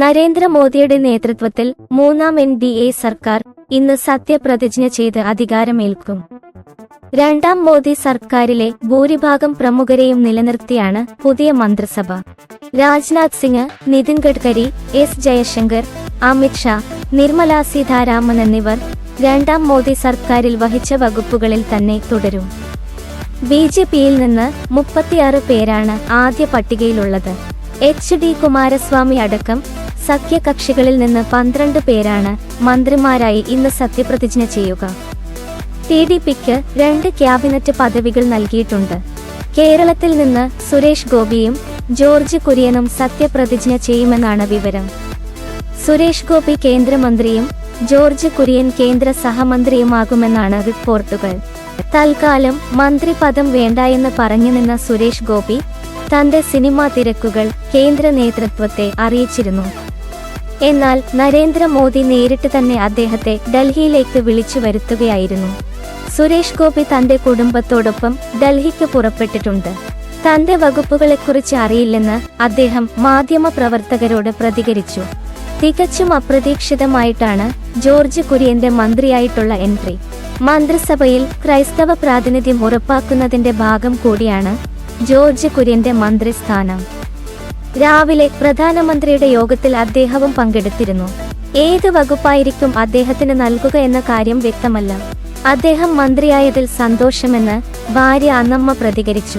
നരേന്ദ്രമോദിയുടെ നേതൃത്വത്തിൽ മൂന്നാം എൻ ഡി എ സർക്കാർ ഇന്ന് സത്യപ്രതിജ്ഞ ചെയ്ത് അധികാരമേൽക്കും. രണ്ടാം മോദി സർക്കാരിലെ ഭൂരിഭാഗം പ്രമുഖരെയും നിലനിർത്തിയാണ് പുതിയ മന്ത്രിസഭ. രാജ്നാഥ് സിംഗ് നിതിൻ ഗഡ്കരി എസ് ജയശങ്കർ അമിത് ഷാ നിർമ്മല സീതാരാമൻ എന്നിവർ രണ്ടാം മോദി സർക്കാരിൽ വഹിച്ച വകുപ്പുകളിൽ തന്നെ തുടരും. ബി ജെ പിയിൽ നിന്ന് മുപ്പത്തിയാറ് പേരാണ് ആദ്യ പട്ടികയിലുള്ളത്. എച്ച് ഡി കുമാരസ്വാമി അടക്കം സഖ്യകക്ഷികളിൽ നിന്ന് പന്ത്രണ്ട് പേരാണ് മന്ത്രിമാരായി ഇന്ന് സത്യപ്രതിജ്ഞ ചെയ്യുക. ടി ഡി പിക്ക് രണ്ട് ക്യാബിനറ്റ് പദവികൾ നൽകിയിട്ടുണ്ട്. കേരളത്തിൽ നിന്ന് സുരേഷ് ഗോപിയും ജോർജ് കുര്യനും സത്യപ്രതിജ്ഞ ചെയ്യുമെന്നാണ് വിവരം. സുരേഷ് ഗോപി കേന്ദ്രമന്ത്രിയും ജോർജ് കുര്യൻ കേന്ദ്ര സഹമന്ത്രിയുമാകുമെന്നാണ് റിപ്പോർട്ടുകൾ. തൽക്കാലം മന്ത്രിപദം വേണ്ടായെന്ന് പറഞ്ഞു നിന്ന സുരേഷ് ഗോപി തന്റെ സിനിമാ തിരക്കുകൾ കേന്ദ്ര നേതൃത്വത്തെ അറിയിച്ചിരുന്നു. എന്നാൽ നരേന്ദ്രമോദി നേരിട്ട് തന്നെ അദ്ദേഹത്തെ ഡൽഹിയിലേക്ക് വിളിച്ചു വരുത്തുകയായിരുന്നു. സുരേഷ് ഗോപി തന്റെ കുടുംബത്തോടൊപ്പം ഡൽഹിക്ക് പുറപ്പെട്ടിട്ടുണ്ട്. തന്റെ വകുപ്പുകളെക്കുറിച്ച് അറിയില്ലെന്ന് അദ്ദേഹം മാധ്യമപ്രവർത്തകരോട് പ്രതികരിച്ചു. തികച്ചും അപ്രതീക്ഷിതമായിട്ടാണ് ജോർജ് കുര്യന്റെ മന്ത്രിയായിട്ടുള്ള എൻട്രി. മന്ത്രിസഭയിൽ ക്രൈസ്തവ പ്രാതിനിധ്യം ഉറപ്പാക്കുന്നതിന്റെ ഭാഗം കൂടിയാണ് ജോർജ് കുര്യന്റെ മന്ത്രിസ്ഥാനം. രാവിലെ പ്രധാനമന്ത്രിയുടെ യോഗത്തിൽ അദ്ദേഹവും പങ്കെടുത്തിരുന്നു. ഏത് വകുപ്പായിരിക്കും അദ്ദേഹത്തിന് നൽകുക എന്ന കാര്യം വ്യക്തമല്ല. അദ്ദേഹം മന്ത്രിയായതിൽ സന്തോഷമെന്ന് ഭാര്യ അന്നമ്മ പ്രതികരിച്ചു.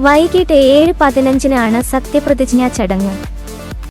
വൈകിട്ട് ഏഴ് പതിനഞ്ചിനാണ് സത്യപ്രതിജ്ഞാ ചടങ്ങ്.